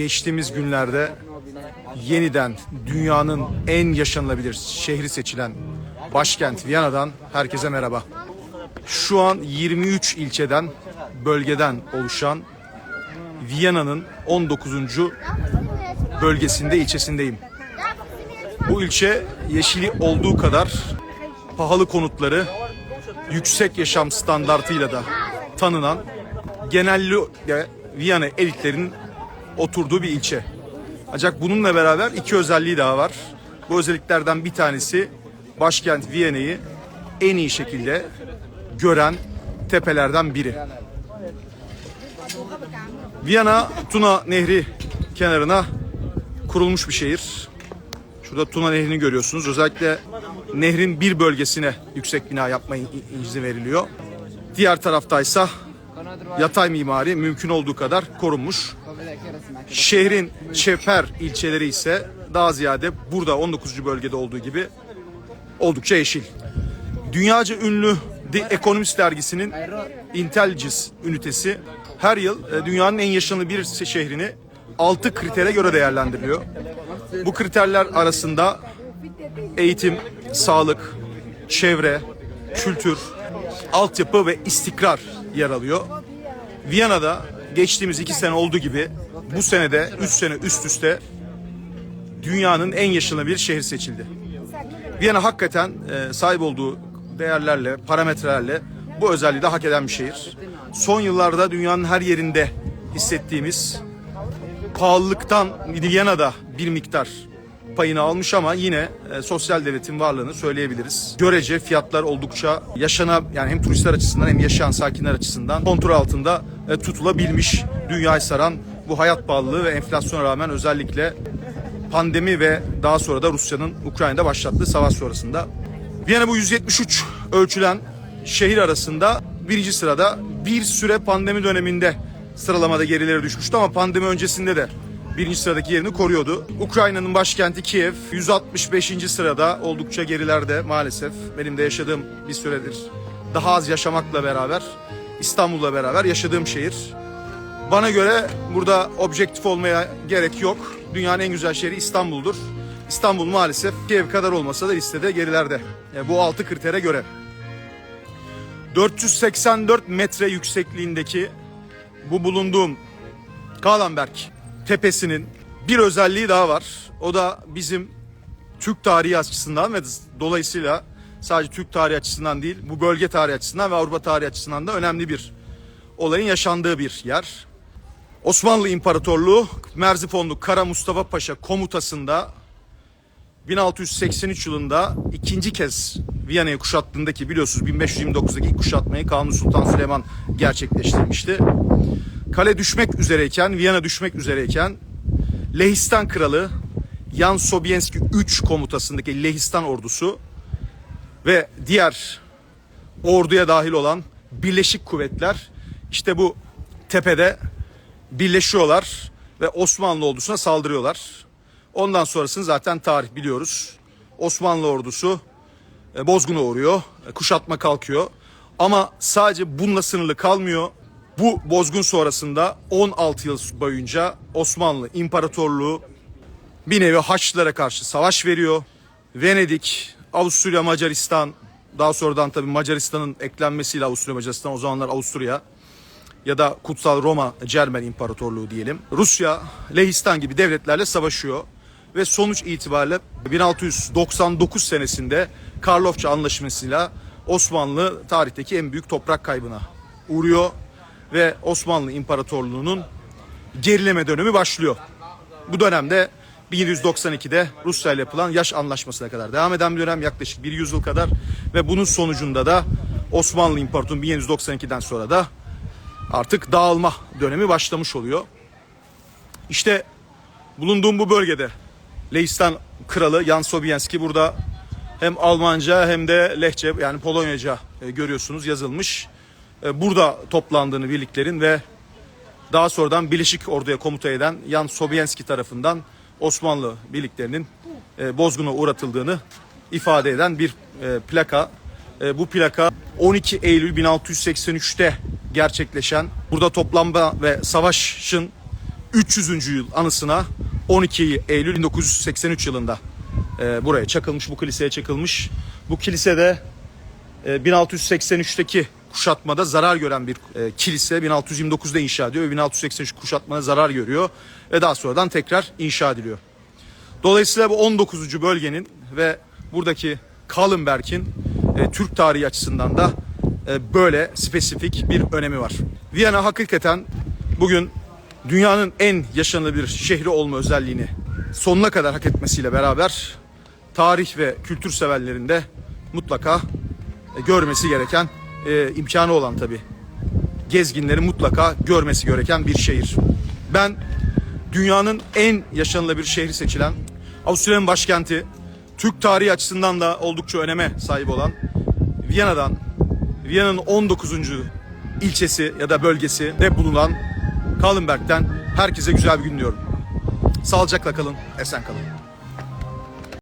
geçtiğimiz günlerde yeniden dünyanın en yaşanılabilir şehri seçilen başkent Viyana'dan herkese merhaba. Şu an 23 ilçeden, bölgeden oluşan Viyana'nın 19. bölgesinde, ilçesindeyim. Bu ilçe yeşili olduğu kadar pahalı konutları, yüksek yaşam standartıyla da tanınan genellikle Viyana elitlerinin oturduğu bir ilçe. Ancak bununla beraber iki özelliği daha var. Bu özelliklerden bir tanesi başkent Viyana'yı en iyi şekilde gören tepelerden biri. Viyana Tuna Nehri kenarına kurulmuş bir şehir. Şurada Tuna Nehri'ni görüyorsunuz. Özellikle nehrin bir bölgesine yüksek bina yapma izni veriliyor. Diğer taraftaysa yatay mimari mümkün olduğu kadar korunmuş. Şehrin çeper ilçeleri ise daha ziyade burada 19. bölgede olduğu gibi oldukça yeşil. Dünyaca ünlü The Economist dergisinin Intelligence ünitesi her yıl e, dünyanın en yaşanabilir şehrini 6 kritere göre değerlendiriliyor. Bu kriterler arasında eğitim, sağlık, çevre, kültür, altyapı ve istikrar yer alıyor. Viyana'da geçtiğimiz iki sene olduğu gibi bu senede 3 sene üst üste dünyanın en yaşanabilir şehir seçildi. Viyana hakikaten e, sahip olduğu değerlerle, parametrelerle bu özelliği de hak eden bir şehir. Son yıllarda dünyanın her yerinde hissettiğimiz pahalılıktan Viyana'da bir miktar payını almış ama yine e, sosyal devletin varlığını söyleyebiliriz. Görece fiyatlar oldukça yaşana yani hem turistler açısından hem yaşayan sakinler açısından kontrol altında e, tutulabilmiş. Dünyayı saran bu hayat pahalılığı ve enflasyona rağmen özellikle pandemi ve daha sonra da Rusya'nın Ukrayna'da başlattığı savaş sonrasında. Viyana bu 173 ölçülen şehir arasında birinci sırada bir süre pandemi döneminde sıralamada gerilere düşmüştü ama pandemi öncesinde de birinci sıradaki yerini koruyordu. Ukrayna'nın başkenti Kiev 165. sırada oldukça gerilerde maalesef. Benim de yaşadığım bir süredir daha az yaşamakla beraber İstanbul'la beraber yaşadığım şehir. Bana göre burada objektif olmaya gerek yok. Dünyanın en güzel şehri İstanbul'dur. İstanbul maalesef Kiev kadar olmasa da listede gerilerde. Yani bu altı kritere göre. 484 metre yüksekliğindeki bu bulunduğum Kalenberg tepesinin bir özelliği daha var. O da bizim Türk tarihi açısından ve dolayısıyla sadece Türk tarihi açısından değil, bu bölge tarihi açısından ve Avrupa tarihi açısından da önemli bir olayın yaşandığı bir yer. Osmanlı İmparatorluğu Merzifonlu Kara Mustafa Paşa komutasında 1683 yılında ikinci kez Viyana'yı kuşattığındaki biliyorsunuz 1529'daki ilk kuşatmayı Kanuni Sultan Süleyman gerçekleştirmişti. Kale düşmek üzereyken, Viyana düşmek üzereyken Lehistan Kralı Yan Sobieski 3 komutasındaki Lehistan ordusu ve diğer orduya dahil olan Birleşik Kuvvetler işte bu tepede birleşiyorlar ve Osmanlı ordusuna saldırıyorlar. Ondan sonrasını zaten tarih biliyoruz. Osmanlı ordusu e, bozguna uğruyor, e, kuşatma kalkıyor. Ama sadece bununla sınırlı kalmıyor. Bu bozgun sonrasında 16 yıl boyunca Osmanlı İmparatorluğu bir nevi Haçlılara karşı savaş veriyor. Venedik, Avusturya, Macaristan, daha sonradan tabii Macaristan'ın eklenmesiyle Avusturya, Macaristan o zamanlar Avusturya ya da Kutsal Roma Cermen İmparatorluğu diyelim. Rusya, Lehistan gibi devletlerle savaşıyor ve sonuç itibariyle 1699 senesinde Karlofça Anlaşması'yla Osmanlı tarihteki en büyük toprak kaybına uğruyor ve Osmanlı İmparatorluğu'nun gerileme dönemi başlıyor. Bu dönemde 1792'de Rusya ile yapılan yaş anlaşmasına kadar devam eden bir dönem yaklaşık bir yüzyıl kadar ve bunun sonucunda da Osmanlı İmparatorluğu 1792'den sonra da artık dağılma dönemi başlamış oluyor. İşte bulunduğum bu bölgede Leistan kralı Jan Sobieski burada hem Almanca hem de Lehçe yani Polonyaca e, görüyorsunuz yazılmış. E, Burada toplandığını birliklerin ve daha sonradan Birleşik Ordu'ya komuta eden Jan Sobieski tarafından Osmanlı birliklerinin e, bozguna uğratıldığını ifade eden bir e, plaka. Bu plaka 12 Eylül 1683'te gerçekleşen burada toplanma ve savaşın 300. yıl anısına 12 Eylül 1983 yılında buraya çakılmış, bu kiliseye çakılmış. Bu kilisede e, 1683'teki kuşatmada zarar gören bir e, kilise 1629'da inşa ediyor ve 1683 kuşatmada zarar görüyor ve daha sonradan tekrar inşa ediliyor. Dolayısıyla bu 19. bölgenin ve buradaki Kallenberg'in e, Türk tarihi açısından da e, böyle spesifik bir önemi var. Viyana hakikaten bugün dünyanın en yaşanılabilir şehri olma özelliğini sonuna kadar hak etmesiyle beraber tarih ve kültür severlerin de mutlaka e, görmesi gereken e, imkanı olan tabii gezginlerin mutlaka görmesi gereken bir şehir. Ben dünyanın en yaşanılabilir şehri seçilen Avusturya'nın başkenti Türk tarihi açısından da oldukça öneme sahip olan Viyana'dan Viyana'nın 19. ilçesi ya da bölgesi de bulunan Kallenberg'den herkese güzel bir gün diliyorum. Sağlıcakla kalın, esen kalın.